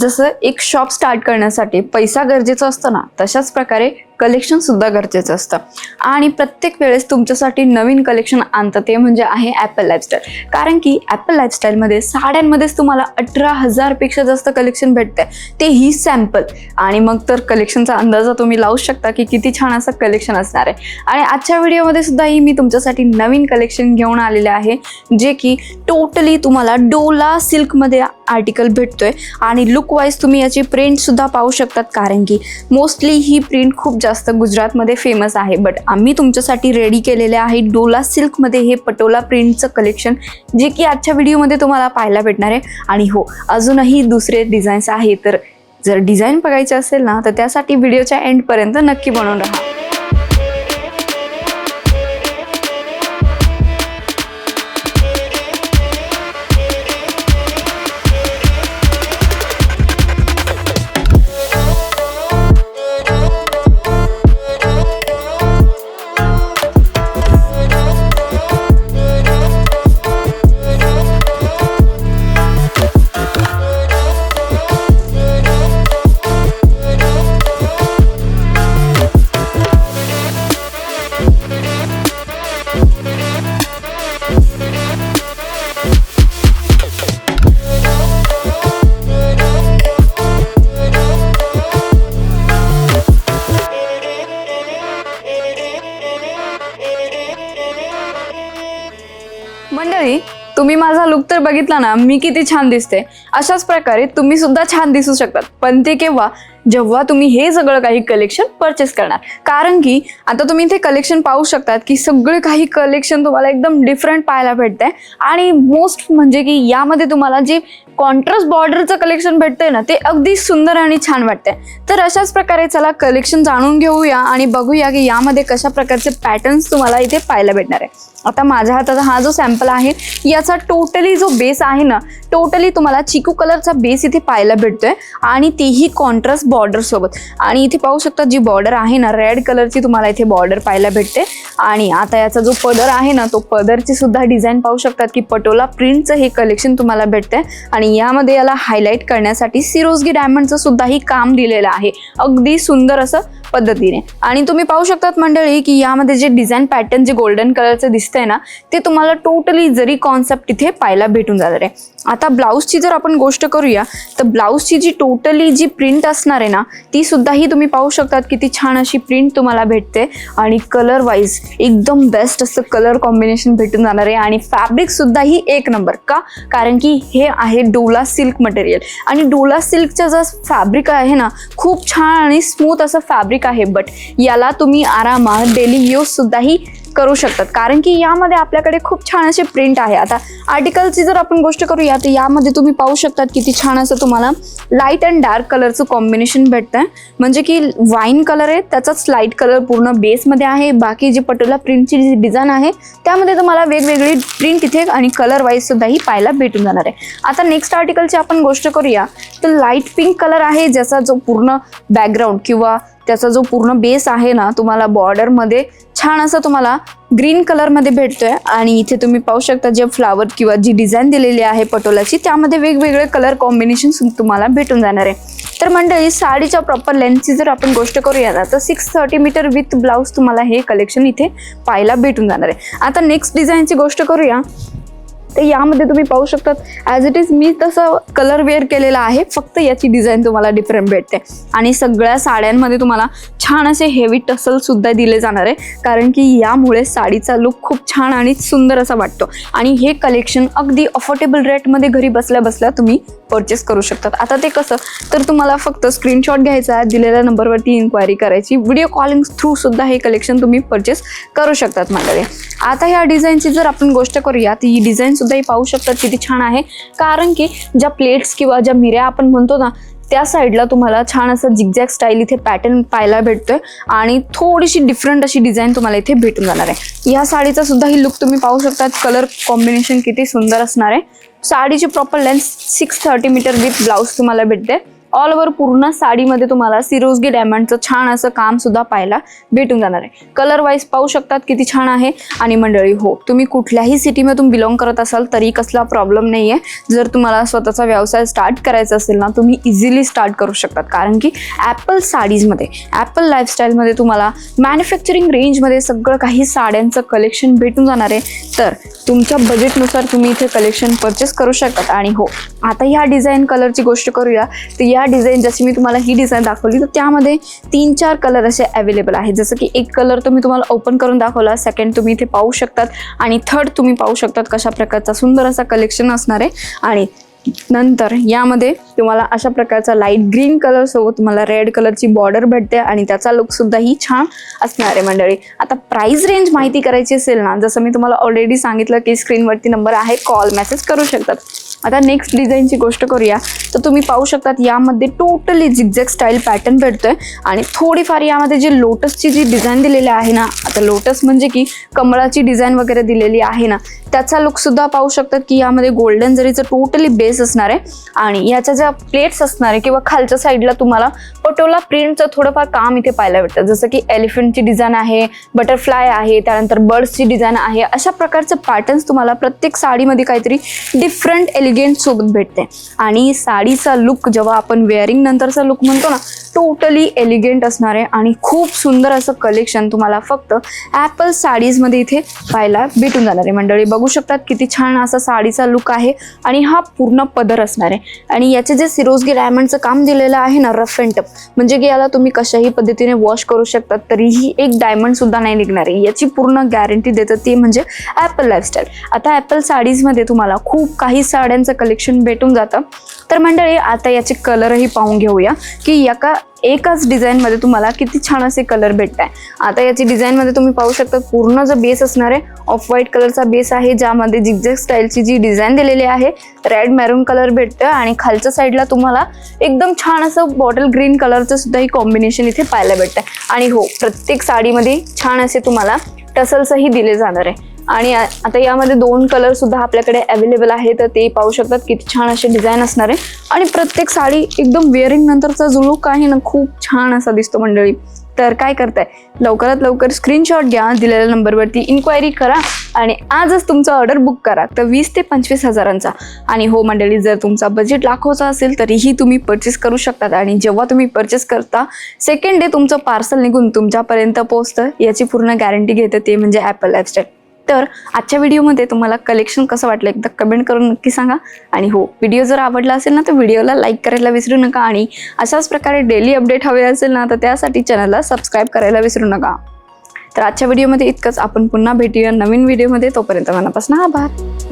जसं एक shop start करण्यासाठी पैसा गरजेचा असतो ना तशाच प्रकारे कलेक्शन सुद्धा गरजेचं असतं. आणि प्रत्येक वेळेस तुमच्यासाठी नवीन कलेक्शन आणतं ते म्हणजे आहे ॲपल लाईफस्टाईल कारण की ॲपल लाईफस्टाईलमध्ये साड्यांमध्येच तुम्हाला अठरा हजारपेक्षा जास्त कलेक्शन भेटते तेही सॅम्पल आणि मग तर कलेक्शनचा अंदाजा तुम्ही लावू शकता की किती छान असं कलेक्शन असणार आहे. आणि आजच्या व्हिडिओमध्ये सुद्धाही मी तुमच्यासाठी नवीन कलेक्शन घेऊन आलेले आहे जे की टोटली तुम्हाला डोला सिल्कमध्ये आर्टिकल भेटतोय. आणि लुकवाईज तुम्ही याची प्रिंटसुद्धा पाहू शकतात कारण की मोस्टली ही प्रिंट खूप जास्त जास्त गुजरातमध्ये फेमस आहे. बट आम्ही तुमच्यासाठी रेडी केलेले आहे डोला सिल्कमध्ये हे पटोला प्रिंटचं कलेक्शन जे की आजच्या व्हिडिओमध्ये तुम्हाला पाहायला भेटणार आहे. आणि हो अजूनही दुसरे डिझाईन्स आहे तर जर डिझाईन बघायचे असेल ना तर त्यासाठी व्हिडिओच्या एंडपर्यंत नक्की बनवून राहा. तुम्ही माझा लुक तर बघितला ना मी किती छान दिसते. अशाच प्रकारे तुम्ही सुद्धा छान दिसू शकतात. पण ते केव्हा? जेव्हा तुम्ही हे सगळं काही कलेक्शन परचेस करणार. कारण की आता तुम्ही इथे कलेक्शन पाहू शकतात की सगळे काही कलेक्शन तुम्हाला एकदम डिफरंट पाहायला भेटतंय. आणि मोस्ट म्हणजे की यामध्ये तुम्हाला जे कॉन्ट्रास्ट बॉर्डरचं कलेक्शन भेटतंय ना ते अगदी सुंदर आणि छान वाटतंय. तर अशाच प्रकारे चला कलेक्शन जाणून घेऊया आणि बघूया की यामध्ये कशा प्रकारचे पॅटर्न्स तुम्हाला इथे पाहायला भेटणार आहे. आता माझ्या हातात हा जो सॅम्पल आहे याचा टोटली जो बेस आहे ना टोटली तुम्हाला चिकू कलरचा बेस इथे पाहायला भेटतोय. आणि तेही कॉन्ट्रास्ट बॉर्डर बॉर्डर सोबत. आणि इथे पाहू शकता जी बॉर्डर आहे ना रेड कलरची तुम्हाला इथे बॉर्डर पाहायला भेटते. आणि आता याचा जो पदर आहे ना तो पदरची सुद्धा डिझाईन पाहू शकतात की पटोला प्रिंटचं हे कलेक्शन तुम्हाला भेटतंय. आणि यामध्ये याला हायलाईट करण्यासाठी सिरोजगी डायमंडचं सुद्धाही काम दिलेलं आहे. अगदी सुंदर असं पद्धतीने. आणि तुम्ही पाहू शकतात मंडळी की यामध्ये जे डिझाईन पॅटर्न जे गोल्डन कलरचं दिसतंय ना ते तुम्हाला टोटली जरी कॉन्सेप्ट इथे पाहायला भेटून जाणार आहे. आता ब्लाऊजची जर आपण गोष्ट करूया तर ब्लाऊजची जी टोटली जी प्रिंट असणार आहे ना ती सुद्धाही तुम्ही पाहू शकतात किती छान अशी प्रिंट तुम्हाला भेटते. आणि कलर वाईज एकदम बेस्ट असं कलर कॉम्बिनेशन भेटून जाणार आहे. आणि फॅब्रिक सुद्धाही एक नंबर का? कारण की हे आहे डोला सिल्क मटेरियल आणि डोला सिल्कचं जर फॅब्रिक आहे ना खूप छान आणि स्मूथ असं फॅब्रिक आहे बट याला तुम्ही आरामात डेली यूज सुद्धाही करू शकतात. कारण की यामध्ये आपल्याकडे खूप छान असे प्रिंट आहे. आता आर्टिकलची जर आपण गोष्ट करूया तर यामध्ये तुम्ही पाहू शकतात किती छान असं तुम्हाला लाइट अँड डार्क कलरचं कॉम्बिनेशन भेटतंय. म्हणजे की वाईन कलर आहे त्याचाच लाइट कलर पूर्ण बेसमध्ये आहे. बाकी जी पटोला प्रिंटची जी डिझाईन आहे त्यामध्ये तुम्हाला वेगवेगळी प्रिंट इथे आणि कलर वाईज सुद्धाही पाहायला भेटून जाणार आहे. आता नेक्स्ट आर्टिकलची आपण गोष्ट करूया तर लाइट पिंक कलर आहे ज्याचा जो पूर्ण बॅकग्राऊंड किंवा त्याचा जो पूर्ण बेस आहे ना तुम्हाला बॉर्डरमध्ये छान असं तुम्हाला ग्रीन कलरमध्ये भेटतोय. आणि इथे तुम्ही पाहू शकता जे फ्लावर किंवा जी डिझाईन दिलेली आहे पटोलाची त्यामध्ये वेगवेगळे कलर कॉम्बिनेशन तुम्हाला भेटून जाणार आहे. तर मंडळी साडीच्या प्रॉपर लेंथची जर आपण गोष्ट करूया ना तर six thirty metre with blouse तुम्हाला हे कलेक्शन इथे पाहायला भेटून जाणार आहे. आता नेक्स्ट डिझाईनची गोष्ट करूया. तर यामध्ये तुम्ही पाहू शकतात ॲज इट इज मी तसं कलर वेअर केलेला आहे फक्त याची डिझाईन तुम्हाला डिफरंट भेटते. आणि सगळ्या साड्यांमध्ये तुम्हाला छान असे हेवी टसलसुद्धा दिले जाणार आहे कारण की यामुळे साडीचा लुक खूप छान आणि सुंदर असा वाटतो. आणि हे कलेक्शन अगदी अफोर्डेबल रेटमध्ये घरी बसल्या बसल्या तुम्ही परचेस करू शकतात. आता ते कसं तर तुम्हाला फक्त स्क्रीनशॉट घ्यायचा आहे दिलेल्या नंबरवरती इन्क्वायरी करायची. व्हिडिओ कॉलिंग थ्रूसुद्धा हे कलेक्शन तुम्ही परचेस करू शकतात माझ्याकडे आता ह्या डिझाईनची जर आपण गोष्ट करूया तर ही डिझाईन सुद्धा पाहू शकतात किती छान आहे. कारण की ज्या प्लेट्स किंवा ज्या मिऱ्या आपण म्हणतो ना त्या साईडला तुम्हाला छान असं झिगझॅग स्टाईल इथे पॅटर्न पाहायला भेटतोय. आणि थोडीशी डिफरंट अशी डिझाईन तुम्हाला इथे भेटून जाणार आहे. या साडीचा सुद्धा ही लुक तुम्ही पाहू शकतात. कलर कॉम्बिनेशन किती सुंदर असणार आहे. साडीची proper length six thirty metre with blouse तुम्हाला भेटते. ऑल ओव्हर पूर्ण साडीमध्ये तुम्हाला सिरोजगी डायमंडचं छान असं काम सुद्धा पाहायला भेटून जाणार आहे. कलर वाईज पाहू शकतात किती छान आहे. आणि मंडळी हो तुम्ही कुठल्याही सिटीमधून बिलॉंग करत असाल तरी कसला प्रॉब्लेम नाही आहे जर तुम्हाला स्वतःचा व्यवसाय स्टार्ट करायचा असेल ना तुम्ही इझिली स्टार्ट करू शकतात. कारण की ॲपल साडीजमध्ये ॲपल लाईफस्टाईलमध्ये तुम्हाला मॅन्युफॅक्चरिंग रेंजमध्ये सगळं काही साड्यांचं कलेक्शन भेटून जाणार आहे. तर तुमच्या बजेटनुसार तुम्ही इथे कलेक्शन परचेस करू शकतात. आणि हो आता ह्या डिझाईन कलरची गोष्ट करूया. तर या डिझाईन जशी मी तुम्हाला ही डिझाईन दाखवली तर त्यामध्ये तीन चार कलर असे अवेलेबल आहेत. जसं की एक कलर तुम्ही तुम्हाला ओपन करून दाखवला सेकंड तुम्ही इथे पाहू शकतात आणि थर्ड तुम्ही पाहू शकतात कशा प्रकारचा सुंदर असा कलेक्शन असणार आहे. आणि नंतर यामध्ये तुम्हाला अशा प्रकारचा लाइट ग्रीन कलर सोबत तुम्हाला रेड कलरची बॉर्डर भेटते आणि त्याचा लुक सुद्धा ही छान असणार आहे मंडळी. आता प्राइस रेंज माहिती करायची असेल ना जसं मी तुम्हाला ऑलरेडी सांगितलं की स्क्रीनवरती नंबर आहे कॉल मेसेज करू शकतात. आता नेक्स्ट डिझाईनची गोष्ट करूया. तर तुम्ही पाहू शकतात यामध्ये टोटली झिगझॅग स्टाईल पॅटर्न भेटतोय. आणि थोडीफार यामध्ये जी लोटसची जी डिझाईन दिलेली आहे ना आता लोटस म्हणजे की कमळाची डिझाईन वगैरे दिलेली आहे ना त्याचा लुकसुद्धा पाहू शकतात की यामध्ये गोल्डन जरीचं टोटली बेस असणार आहे. आणि याच्या ज्या प्लेट्स असणार आहे किंवा खालच्या साईडला तुम्हाला पटोला प्रिंटचं थोडंफार काम इथे पाहायला भेटतं. जसं की एलिफंटची डिझाईन आहे बटरफ्लाय आहे त्यानंतर बर्ड्सची डिझाईन आहे अशा प्रकारचे पॅटर्न्स तुम्हाला प्रत्येक साडीमध्ये काहीतरी डिफरंट एलि एलिगेंट सोबत भेटते. आणि साडीचा लुक जेव्हा आपण वेअरिंग नंतरचा लुक म्हणतो ना टोटली एलिगेंट असणार आहे आणि खूप सुंदर असं कलेक्शन तुम्हाला फक्त ॲपल साडीजमध्ये इथे पाहायला भेटून जाणार आहे. मंडळी बघू शकतात किती छान असा साडीचा लुक आहे आणि हा पूर्ण पदर असणार आहे. आणि याचे जे सिरोजगी डायमंडचं काम दिलेलं आहे ना रफ अँड टप म्हणजे की याला तुम्ही कशाही पद्धतीने वॉश करू शकतात तरीही एक डायमंडसुद्धा नाही निघणार आहे. याची पूर्ण गॅरंटी देतं ती म्हणजे ॲपल लाईफस्टाईल आता ॲपल साडीजमध्ये तुम्हाला खूप काही साड्यांचं कलेक्शन भेटून जातं. तर मंडळी आता याचे कलरही पाहून घेऊया की एका एकाच डिझाईनमध्ये तुम्हाला किती छान असे कलर भेटत आहे आता याची डिझाईनमध्ये तुम्ही पाहू शकता पूर्ण जो बेस असणार आहे ऑफ व्हाईट कलरचा बेस आहे ज्यामध्ये झिगझॅग स्टाईलची जी डिझाईन दिलेली आहे रेड मॅरून कलर भेटतं आणि खालच्या साईडला तुम्हाला एकदम छान असं बॉटल ग्रीन कलरचं सुद्धा ही कॉम्बिनेशन इथे पाहायला भेटतं आणि हो प्रत्येक साडीमध्ये छान असे तुम्हाला टसल्सही दिले जाणार आहे. आणि आता यामध्ये दोन कलर सुद्धा आपल्याकडे अवेलेबल आहे तर ते पाहू शकतात. किती छान असे डिझाईन असणार आहे. आणि प्रत्येक साडी एकदम वेअरिंग नंतरचा जो लुक आहे ना खूप छान असा दिसतो मंडळी. तर काय करताय? लवकरात लवकर स्क्रीनशॉट घ्या दिलेल्या नंबरवरती इन्क्वायरी करा आणि आजच तुमचा ऑर्डर बुक करा. तर वीस ते पंचवीस हजारांचा. आणि हो मंडळी जर तुमचा बजेट लाखोचा असेल तरीही तुम्ही परचेस करू शकतात. आणि जेव्हा तुम्ही परचेस करता सेकंड डे तुमचं पार्सल निघून तुमच्यापर्यंत पोहोचतं. याची पूर्ण गॅरंटी घेतं ते म्हणजे ॲपल लाईफस्टाईल तर आजच्या व्हिडिओमध्ये तुम्हाला कलेक्शन कसं वाटलं एकदा कमेंट करून नक्की सांगा. आणि हो व्हिडिओ जर आवडला असेल ना तर व्हिडिओला लाईक करायला विसरू नका. आणि अशाच प्रकारे डेली अपडेट हवे असेल ना तर त्यासाठी चॅनलला सबस्क्राईब करायला विसरू नका. तर आजच्या व्हिडिओमध्ये इतकंच. आपण पुन्हा भेटूया नवीन व्हिडिओमध्ये तोपर्यंत मनापासून आभार.